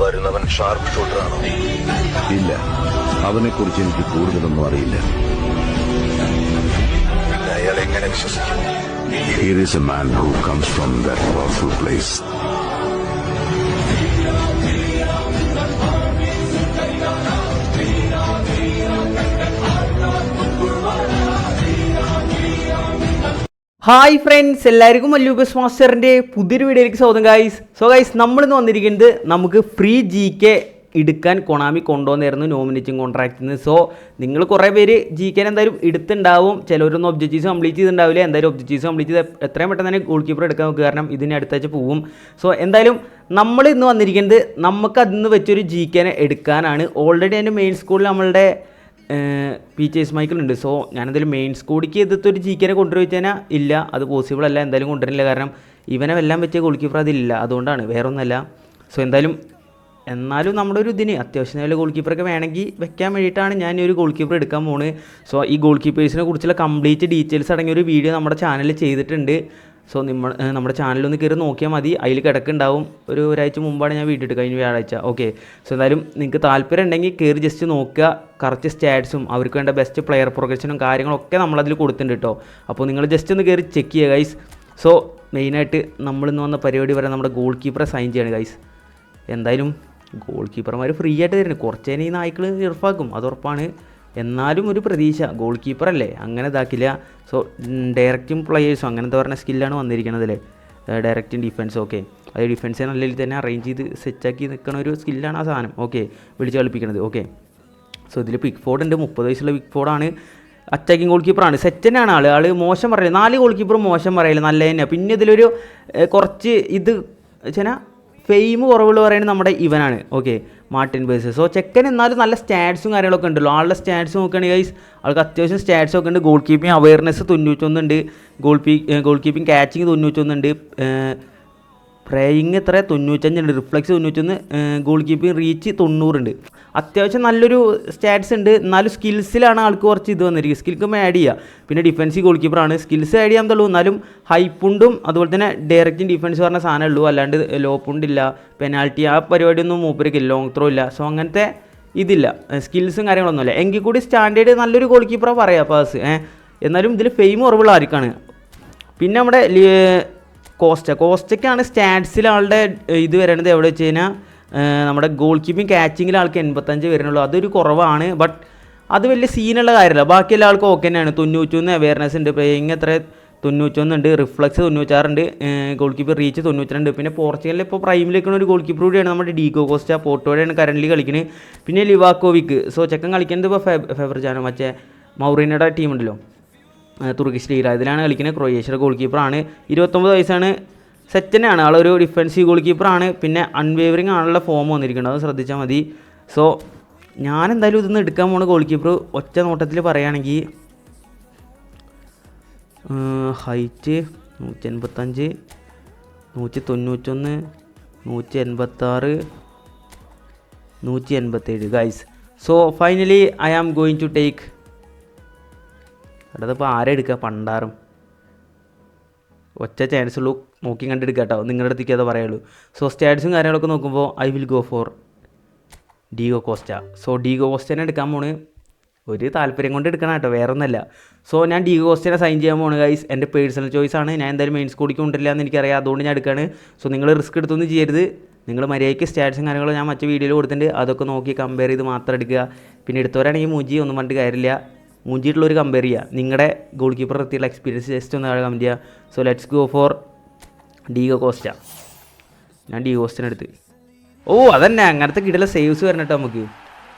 വരുന്നവൻ ഷാർപ്പ് ഷൂട്ടറാണോ ഇല്ല. അവനെക്കുറിച്ച് എനിക്ക് കൂടുതലൊന്നും അറിയില്ല. അയാൾ എങ്ങനെ വിശ്വസിക്കുന്നു Here is a man who comes from that powerful place. Hi friends എല്ലാവർക്കും മല്ലൂബസ് മാസ്റ്ററിന്റെ പുതിയൊരു വീഡിയോയിലേക്ക് സ്വാഗതം ഗൈസ് സോ ഗൈസ് നമ്മളിന്ന് വന്നിരിക്കുന്നത് നമുക്ക് ഫ്രീ ജി കെ എടുക്കാൻ കൊണാമി കൊണ്ടുവന്നായിരുന്നു നോമിനേറ്റിംഗ് കോൺട്രാക്റ്റിൽ നിന്ന് സോ നിങ്ങൾ കുറേ പേര് ജി കെ എന്തായാലും എടുത്തുണ്ടാവും. ചിലവരൊന്നും ഒബ്ജക്റ്റീവ്സ് കംപ്ലീറ്റ് ചെയ്തിട്ടുണ്ടാവില്ല. എന്തായാലും ഒബ്ജക്റ്റീവ്സ് കംപ്ലീറ്റ് ചെയ്ത് എത്രയും പെട്ടെന്ന് തന്നെ ഗോൾ കീപ്പർ എടുക്കാൻ നോക്കുക കാരണം ഇതിന് അടുത്താഴ്ച പോവും സോ എന്തായാലും നമ്മൾ ഇന്ന് വന്നിരിക്കുന്നത് നമുക്ക് അതിൽ നിന്ന് വെച്ചൊരു ജി കെനെ എടുക്കാനാണ്. ഓൾറെഡി എന്റെ മെയിൻ സ്കൂളിൽ നമ്മളുടെ പി ചേസ് മൈക്കിൾ ഉണ്ട് സോ ഞാനെന്തായാലും മെയിൻ സ്കൂളിക്ക് എതിർത്ത് ഒരു ജി കെനെ കൊണ്ടുവരും വെച്ച് കഴിഞ്ഞാൽ ഇല്ല. അത് പോസിബിൾ അല്ല. എന്തായാലും കൊണ്ടുവരില്ല കാരണം ഇവനെ എല്ലാം വെച്ച ഗോൾ കീപ്പർ അതില്ല അതുകൊണ്ടാണ്. വേറെ ഒന്നല്ല സോ എന്തായാലും എന്നാലും നമ്മുടെ ഒരു ഇതിന് അത്യാവശ്യം നല്ല ഗോൾ കീപ്പറൊക്കെ വേണമെങ്കിൽ വെക്കാൻ വേണ്ടിയിട്ടാണ് ഞാൻ ഒരു ഗോൾ കീപ്പർ എടുക്കാൻ പോകുന്നത് സോ ഈ ഗോൾ കീപ്പേഴ്സിനെ കുറിച്ചുള്ള കംപ്ലീറ്റ് ഡീറ്റെയിൽസ് അടങ്ങിയ ഒരു വീഡിയോ നമ്മുടെ ചാനലിൽ ചെയ്തിട്ടുണ്ട്. സോ നമ്മൾ നമ്മുടെ ചാനലൊന്ന് കയറി നോക്കിയാൽ മതി. അതിൽ കിടക്കുന്നുണ്ടാവും. ഒരു ഒരാഴ്ച മുമ്പാണ് ഞാൻ വീട്ടിട്ട് കഴിഞ്ഞ വ്യാഴാഴ്ച. ഓക്കെ സോ എന്തായാലും നിങ്ങൾക്ക് താല്പര്യം ഉണ്ടെങ്കിൽ കയറി ജസ്റ്റ് നോക്കുക. കറക്റ്റ് സ്റ്റാറ്റ്സും അവർക്ക് വേണ്ട ബെസ്റ്റ് പ്ലെയർ പ്രൊഗ്രഷനും കാര്യങ്ങളൊക്കെ നമ്മളതിൽ കൊടുത്തിട്ടുണ്ട് കേട്ടോ അപ്പോൾ നിങ്ങൾ ജസ്റ്റ് ഒന്ന് കയറി ചെക്ക് ചെയ്യുക ഗൈസ് സോ മെയിനായിട്ട് നമ്മളിന്ന് വന്ന പരിപാടി വരെ നമ്മുടെ ഗോൾ കീപ്പറെ സൈൻ ചെയ്യണം ഗൈസ് എന്തായാലും ഗോൾ കീപ്പർമാർ ഫ്രീ ആയിട്ട് തരുന്നത് കുറച്ച് നേരം ഈ നായ്ക്കൾ ഉറപ്പാക്കും അത് ഉറപ്പാണ്. എന്നാലും ഒരു പ്രതീക്ഷ. ഗോൾ കീപ്പർ അല്ലേ? അങ്ങനെ ഇതാക്കില്ല. സോ ഡയറക്റ്റും പ്ലെയേഴ്സും അങ്ങനത്തെ പറഞ്ഞ സ്കില്ലാണ് വന്നിരിക്കുന്നത് അല്ലേ? ഡയറക്റ്റും ഡിഫൻസും ഓക്കെ അത് ഡിഫൻസ് നല്ല രീതിയിൽ തന്നെ അറേഞ്ച് ചെയ്ത് സെറ്റാക്കി നിൽക്കുന്ന ഒരു സ്കില്ലാണ് ആ സാധനം ഓക്കെ വിളിച്ച് കളിപ്പിക്കുന്നത് ഓക്കെ സോ ഇതിൽ പിക്ക് ഫോർഡ് ഉണ്ട്. മുപ്പത് വയസ്സുള്ള പിക്ക് ഫോർഡാണ് അറ്റാക്കിംഗ് ഗോൾ കീപ്പറാണ് സെറ്റ് തന്നെയാണ് ആൾ ആൾ മോശം പറയില്ല നാല് ഗോൾ കീപ്പർ മോശം പറയില്ല നല്ല തന്നെയാണ് പിന്നെ ഇതിലൊരു കുറച്ച് ഇത് വെച്ചാൽ ഫെയിം കുറവുള്ള പറയുന്നത് നമ്മുടെ ഇവനാണ് ഓക്കെ മാർട്ടിൻ ബേസ് സോ ചെക്കൻ എന്നാലും നല്ല സ്റ്റാറ്റ്സും കാര്യങ്ങളൊക്കെ ഉണ്ടല്ലോ. ആളുടെ സ്റ്റാറ്റ്സ് നോക്കുകയാണെങ്കിൽ ഗൈസ് ആൾക്ക് അത്യാവശ്യം സ്റ്റാറ്റ്സ് ഒക്കെ ഉണ്ട്. ഗോൾ കീപ്പിംഗ് അവയർനെസ് തൊണ്ണൂറ്റൊന്നുണ്ട് ഗോൾ പീ ഗോൾ കീപ്പിംഗ് ക്യാച്ചിങ് തൊണ്ണൂറ്റൊന്നുണ്ട് പ്രേയിങ് എത്ര തൊണ്ണൂറ്റഞ്ചുണ്ട് റിഫ്ലക്സ് തൊണ്ണൂറ്റൊന്ന് ഗോൾ കീപ്പിംഗ് റീച്ച് തൊണ്ണൂറുണ്ട് അത്യാവശ്യം നല്ലൊരു സ്റ്റാറ്റ്സ് ഉണ്ട്. എന്നാലും സ്കിൽസിലാണ് ആൾക്ക് കുറച്ച് ഇത് വന്നിരിക്കുന്നത്. സ്കിൽക്കും ആഡ് ചെയ്യുക പിന്നെ ഡിഫൻസീവ് ഗോൾ കീപ്പറാണ് സ്കിൽസ് ആഡ് ചെയ്യാൻ തള്ളൂ എന്നാലും ഹൈപ്പുണ്ടും അതുപോലെ തന്നെ ഡയറക്റ്റിംഗ് ഡിഫൻസ് പറഞ്ഞ സാധനം ഉള്ളൂ അല്ലാണ്ട് ലോപ്പുണ്ടില്ല പെനാൽറ്റി ആ പരിപാടിയൊന്നും മൂപ്പരിക്കില്ല ലോങ് ത്രോ ഇല്ല. സോ അങ്ങനത്തെ ഇതില്ല. സ്കിൽസും കാര്യങ്ങളൊന്നുമില്ല എങ്കിൽ കൂടി സ്റ്റാൻഡേർഡ് നല്ലൊരു ഗോൾ കീപ്പറാണ് പറയാം പാസ് എന്നാലും ഇതിൽ ഫെയിം കുറവുള്ള ആർക്കാണ്. പിന്നെ നമ്മുടെ കോസ്റ്റ കോസ്റ്റയ്ക്കാണ് സ്റ്റാറ്റ്സിൽ ആളുടെ ഇത് വരണത് എവിടെ വെച്ച് കഴിഞ്ഞാൽ നമ്മുടെ ഗോൾ കീപ്പിംഗ് ക്യാച്ചിങ്ങിൽ ആൾക്ക് എൺപത്തഞ്ച് വരുന്നുള്ളൂ. അതൊരു കുറവാണ് ബട്ട് അത് വലിയ സീനുള്ള കാര്യമല്ല ബാക്കി എല്ലാ ആൾക്കും ഓക്കെ തന്നെയാണ്. തൊണ്ണൂറ്റൊന്ന് അവയർനെസ് ഉണ്ട്. പ്ലേയിങ് എത്ര? തൊണ്ണൂറ്റൊന്നുണ്ട് റിഫ്ലക്സ് തൊണ്ണൂറ്റാറുണ്ട് ഗോൾ കീപ്പർ റീച്ച് തൊണ്ണൂറ്റിരണ്ട്. പിന്നെ പോർച്ചുഗലിൽ ഇപ്പോൾ പ്രൈമിൽ നിൽക്കുന്ന ഒരു ഗോൾ കീപ്പർ കൂടിയാണ് നമ്മുടെ ഡീഗോ കോസ്റ്റ പോർട്ടോടെയാണ് കറന്റ് കളിക്കുന്നത് പിന്നെ ലിവാക്കോവിക്ക് സോ ചെക്കൻ കളിക്കുന്നത് ഇപ്പോൾ ഫെ ഫെബർജാനോ മറ്റേ മൗറീനയുടെ ടീമുണ്ടല്ലോ തുർക്കിഷ് ലീഗിൽ ഇതിലാണ് കളിക്കുന്നത്. ക്രൊയേഷ്യയുടെ ഗോൾ കീപ്പറാണ് ഇരുപത്തൊമ്പത് വയസ്സാണ്. സെറ്റനാണ് ആളൊരു ഡിഫൻസീവ് ഗോൾ കീപ്പറാണ് പിന്നെ അൺവേവറിങ് ആണുള്ള ഫോം വന്നിരിക്കുന്നത്. അത് ശ്രദ്ധിച്ചാൽ മതി. സോ ഞാൻ എന്തായാലും ഇതൊന്ന് എടുക്കാൻ പോണ ഗോൾ കീപ്പർ ഒറ്റ നോട്ടത്തിൽ പറയുകയാണെങ്കിൽ ഹൈറ്റ് നൂറ്റി എൺപത്തഞ്ച് നൂറ്റി തൊണ്ണൂറ്റൊന്ന് നൂറ്റി എൺപത്താറ് നൂറ്റി എൺപത്തേഴ് guys so finally I am going to take അടുത്തപ്പോൾ ആരെ എടുക്കുക പണ്ടാറും ഒറ്റ ചാൻസ് ഉള്ളൂ. നോക്കി കണ്ടെടുക്കുക കേട്ടോ നിങ്ങളുടെ അടുത്തേക്ക് അത് പറയുള്ളൂ സോ സ്റ്റാറ്റ്സും കാര്യങ്ങളൊക്കെ നോക്കുമ്പോൾ I will go for Diego Costa so Diego കോസ്റ്റനെ എടുക്കാൻ പോണ്. ഒരു താല്പര്യം കൊണ്ട് എടുക്കണം കേട്ടോ വേറെ ഒന്നല്ല സോ ഞാൻ ഡീഗോ കോസ്റ്റനെ സൈൻ ചെയ്യാൻ പോണ് ഗൈസ് എന്റെ പേഴ്സണൽ ചോയ്സ് ആണ്. ഞാൻ എന്തായാലും മെയിൻസ് സ്കൂളിക്ക് കൊണ്ടില്ല എന്ന് എനിക്കറിയാം. അതുകൊണ്ട് ഞാൻ എടുക്കുകയാണ് സോ നിങ്ങൾ റിസ്ക് എടുത്തൊന്നും ചെയ്യരുത്. നിങ്ങൾ മര്യാദയ്ക്ക് സ്റ്റാറ്റ്സും കാര്യങ്ങളും ഞാൻ മറ്റു വീഡിയോയിൽ കൊടുത്തിട്ടുണ്ട്. അതൊക്കെ നോക്കി കമ്പയർ ചെയ്ത് മാത്രം എടുക്കുക. പിന്നെ എടുത്തവരാണെങ്കിൽ മൂജി ഒന്നും പറഞ്ഞിട്ട് കാര്യമില്ല. മൂഞ്ചിയിട്ടുള്ളൊരു കമ്പയർ ചെയ്യുക നിങ്ങളുടെ ഗോൾ കീപ്പർ എത്തിയുള്ള എക്സ്പീരിയൻസ് ജസ്റ്റ് ഒന്ന് താഴെ കമന്റ് ചെയ്യുക. So let's go for Diego Costa ഞാൻ ഡിഗോ കോസ്റ്റിനടുത്ത് ഓ അതന്നെ. അങ്ങനത്തെ കിടല സേവ്സ് വരണം കേട്ടോ നമുക്ക്.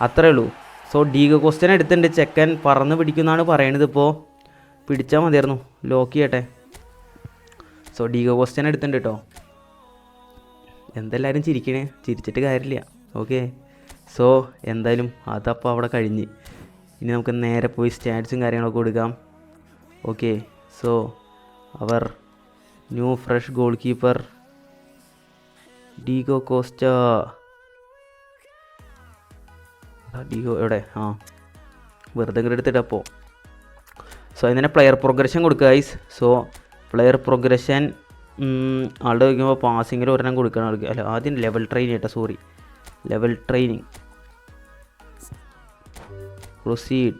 അത്രേ ഉള്ളൂ. സോ ഡീഗോ കോസ്റ്റിനെ എടുത്തിട്ടുണ്ട്. ചെക്കൻ പറന്ന് പിടിക്കുന്നതാണ് പറയണത് ഇപ്പോൾ പിടിച്ചാൽ മതിയായിരുന്നു. ലോക്ക് ചെയ്യട്ടെ. സോ ഡീഗോ കോസ്റ്റിനെ എടുത്തിട്ടുണ്ട് കേട്ടോ എന്തെല്ലാവരും ചിരിക്കണേ? ചിരിച്ചിട്ട് കാര്യമില്ല. ഓക്കെ സോ എന്തായാലും അതപ്പോൾ അവിടെ കഴിഞ്ഞ്. ഇനി നമുക്ക് നേരെ പോയി സ്റ്റാറ്റ്സും കാര്യങ്ങളൊക്കെ കൊടുക്കാം. Okay so our new fresh goalkeeper Diego Costa Diego എവിടെ? ആ വെറുതെ എടുത്തിട്ടപ്പോൾ സോ അതിന് പ്ലെയർ പ്രോഗ്രഷൻ കൊടുക്കുക ഐസ് സോ പ്ലെയർ പ്രോഗ്രഷൻ ആളുടെ വയ്ക്കുമ്പോൾ പാസിങ്ങിൽ ഒരെണ്ണം കൊടുക്കണം. അല്ല ആദ്യം ലെവൽ ട്രെയിനിങ് കേട്ടോ സോറി ലെവൽ ട്രെയിനിങ് പ്രൊസീഡ്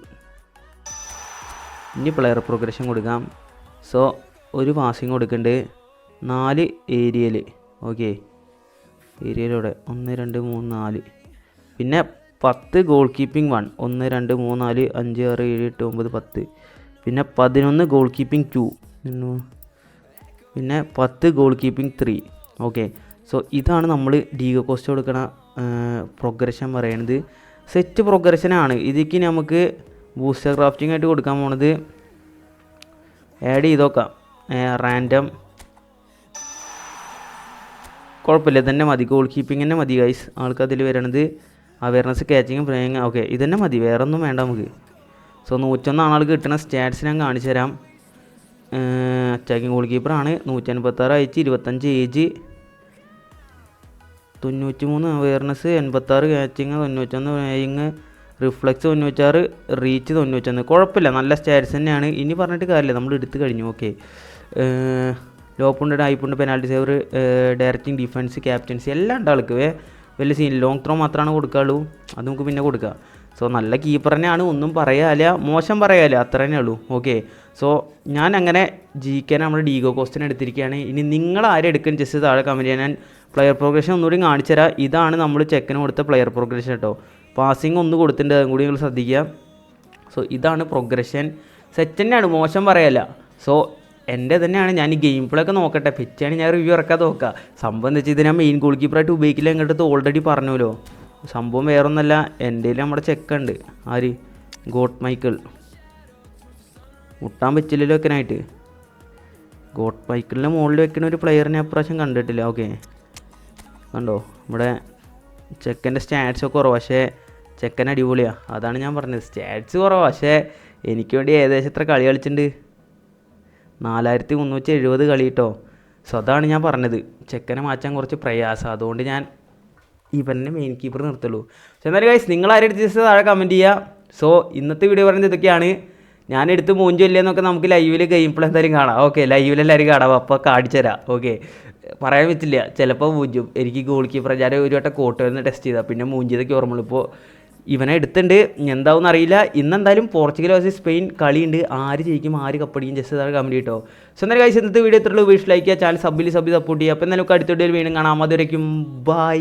ഇനി പ്ലെയർ പ്രോഗ്രഷൻ കൊടുക്കാം. സോ ഒരു പാസിങ് കൊടുക്കേണ്ടത് നാല് ഏരിയയിൽ ഓക്കെ ഏരിയയിലൂടെ ഒന്ന് രണ്ട് മൂന്ന് നാല്. പിന്നെ പത്ത് ഗോൾ കീപ്പിംഗ് വൺ ഒന്ന് രണ്ട് മൂന്ന് നാല് അഞ്ച് ആറ് ഏഴ് എട്ട് ഒമ്പത് പത്ത്. പിന്നെ പതിനൊന്ന് ഗോൾ കീപ്പിംഗ് ടു പിന്നെ പത്ത് goal keeping three okay so ഇതാണ് നമ്മൾ ഡീഗോ കോസ്റ്റ് കൊടുക്കണ പ്രോഗ്രഷൻ പറയണത്. സെറ്റ് പ്രോഗ്രഷനാണ് ഇതിക്ക് നമുക്ക് ബൂസ്റ്റർ ക്രാഫ്റ്റിംഗ് ആയിട്ട് കൊടുക്കാൻ പോണത് ആഡ് ചെയ്ത് നോക്കാം റാൻഡം കുഴപ്പമില്ല തന്നെ മതി. ഗോൾ കീപ്പിംഗ് തന്നെ മതി ഗൈസ് ആൾക്ക് അതിൽ വരണത് അവയർനെസ് ക്യാച്ചിങ് പ്ലേയിങ് ഓക്കെ ഇതന്നെ മതി വേറെ ഒന്നും വേണ്ട നമുക്ക്. സോ നൂറ്റൊന്നാണ് ആൾക്ക് കിട്ടുന്ന സ്റ്റാറ്റ്സ് ഞാൻ കാണിച്ചു തരാം അറ്റാക്കിംഗ് ഗോൾ കീപ്പറാണ് നൂറ്റി അൻപത്താറ് അയച്ച് ഇരുപത്തഞ്ച് ഏജ് തൊണ്ണൂറ്റി മൂന്ന് അവയർനെസ് എൺപത്താറ് ക്യാച്ചിങ് തൊണ്ണൂറ്റൊന്ന് പ്ലേയിങ് റിഫ്ലക്സ് തൊണ്ണൂറ്റാറ് റീച്ച് തൊണ്ണൂറ്റൊന്ന്. കുഴപ്പമില്ല നല്ല സ്റ്റാറ്റ്സ് തന്നെയാണ്. ഇനി പറഞ്ഞിട്ട് കാര്യമില്ല നമ്മൾ എടുത്തു കഴിഞ്ഞു ഓക്കെ ലോപ്പുണ്ട് ഹൈപ്പുണ്ട് penalty saver directing defence captaincy എല്ലാം ഉണ്ട് ആൾക്ക്. വലിയ സീൻ ലോങ് ത്രോ മാത്രമാണ് കൊടുക്കാറുള്ളൂ അത് നമുക്ക് പിന്നെ കൊടുക്കാം. സോ നല്ല കീപ്പർ തന്നെയാണ്. ഒന്നും പറയാല മോശം പറയാല അത്ര തന്നെ ഉള്ളൂ. ഓക്കെ സോ ഞാൻ അങ്ങനെ ജിക്കാൻ നമ്മുടെ ഡീഗോ കോസ്റ്റിന് എടുത്തിരിക്കുകയാണ്. ഇനി നിങ്ങൾ ആരും എടുക്കും? ജസ്റ്റ് താഴെ കമന്റ് ചെയ്യാൻ ഞാൻ പ്ലെയർ പ്രോഗ്രഷൻ ഒന്നുകൂടി കാണിച്ചു തരാം. ഇതാണ് നമ്മൾ ചെക്കന് കൊടുത്ത പ്ലെയർ പ്രോഗ്രഷൻ കേട്ടോ പാസിങ് ഒന്ന് കൊടുത്തിട്ടുണ്ട്. അതും കൂടി നിങ്ങൾ ശ്രദ്ധിക്കുക. സോ ഇതാണ് പ്രോഗ്രഷൻ സെറ്റ് തന്നെയാണ്. മോശം പറയല്ല സോ എന്റെ തന്നെയാണ്. ഞാൻ ഈ ഗെയിം പ്ലേ ഒക്കെ നോക്കട്ടെ. പിച്ചാണ് ഞാൻ റിവ്യൂ ഇറക്കാതെ നോക്കുക. സംബന്ധിച്ച് ഇത് ഞാൻ മെയിൻ ഗോൾ കീപ്പറായിട്ട് ഉപയോഗിക്കില്ല. എങ്ങോട്ട് ഓൾറെഡി പറഞ്ഞല്ലോ. സംഭവം വേറൊന്നല്ല എന്റെ നമ്മുടെ ചെക്കുണ്ട് ആര്? Goat Michael. മുട്ടാൻ പറ്റില്ലല്ലോ വെക്കാനായിട്ട് ഗോട്ട് മൈക്കിളിന്റെ മുകളിൽ വെക്കുന്ന ഒരു പ്ലെയറിനെ അപ്രാവശ്യം കണ്ടിട്ടില്ല ഓക്കെ കണ്ടോ? നമ്മുടെ ചെക്കന്റെ സ്റ്റാറ്റ്സ് ഒക്കെ കുറവാണ് പക്ഷേ ചെക്കൻ അടിപൊളിയാണ് അതാണ് ഞാൻ പറഞ്ഞത്. സ്റ്റാറ്റ്സ് കുറവാണ് പക്ഷേ എനിക്ക് വേണ്ടി ഏകദേശം എത്ര കളി കളിച്ചിട്ടുണ്ട് നാലായിരത്തി മുന്നൂറ്റി എഴുപത് കളി കേട്ടോ സോ അതാണ് ഞാൻ പറഞ്ഞത്. ചെക്കനെ മാറ്റാൻ കുറച്ച് പ്രയാസം. അതുകൊണ്ട് ഞാൻ ഇവനെ മെയിൻ കീപ്പർ നിർത്തുള്ളൂ. പക്ഷെ എന്നാലും ഗൈസ് നിങ്ങൾ ആരും ജസ്റ്റ് താഴെ കമന്റ് ചെയ്യുക സോ ഇന്നത്തെ വീഡിയോ പറയുന്നത് ഇതൊക്കെയാണ്. ഞാൻ എടുത്ത് മൂഞ്ചോ എന്നൊക്കെ നമുക്ക് ലൈവിൽ ഗെയിം പ്ലേ എന്തായാലും കാണാം. ഓക്കെ ലൈവിൽ എല്ലാവരും കാണാം. അപ്പോൾ കാണിച്ചു തരാം. ഓക്കെ പറയാൻ പറ്റില്ല. ചിലപ്പോൾ മൂഞ്ചും. എനിക്ക് ഗോൾ കീപ്പർ ഞാൻ ഒരു വട്ടം കോട്ട് വരുന്ന ടെസ്റ്റ് ചെയ്താൽ പിന്നെ മൂഞ്ചിയതൊക്കെ ഓർമ്മയുള്ളൂ ഇപ്പോൾ ഇവനെ എടുത്തുണ്ട്. എന്താവും അറിയില്ല. ഇന്നെന്തായാലും പോർച്ചുഗൽ വേഴ്സസ് സ്പെയിൻ കളിയുണ്ട്. ആര് ജയിക്കും ആര് കപ്പടിക്കും ജസ്റ്റ് താഴെ കമന്റ് കിട്ടോ സോ എന്തായാലും കഴിച്ച് ഇന്നത്തെ വീഡിയോ ഇത്രയുള്ളൂ വീട്ടിൽ ലൈക്ക് ചാനൽ സബ്ബിൽ സബ്ബി സപ്പോർട്ട് ചെയ്യുക അപ്പോൾ എന്തായാലും അടുത്ത വീഡിയോയിൽ വീണ്ടും കാണാം. അതുവരേക്കും ബൈ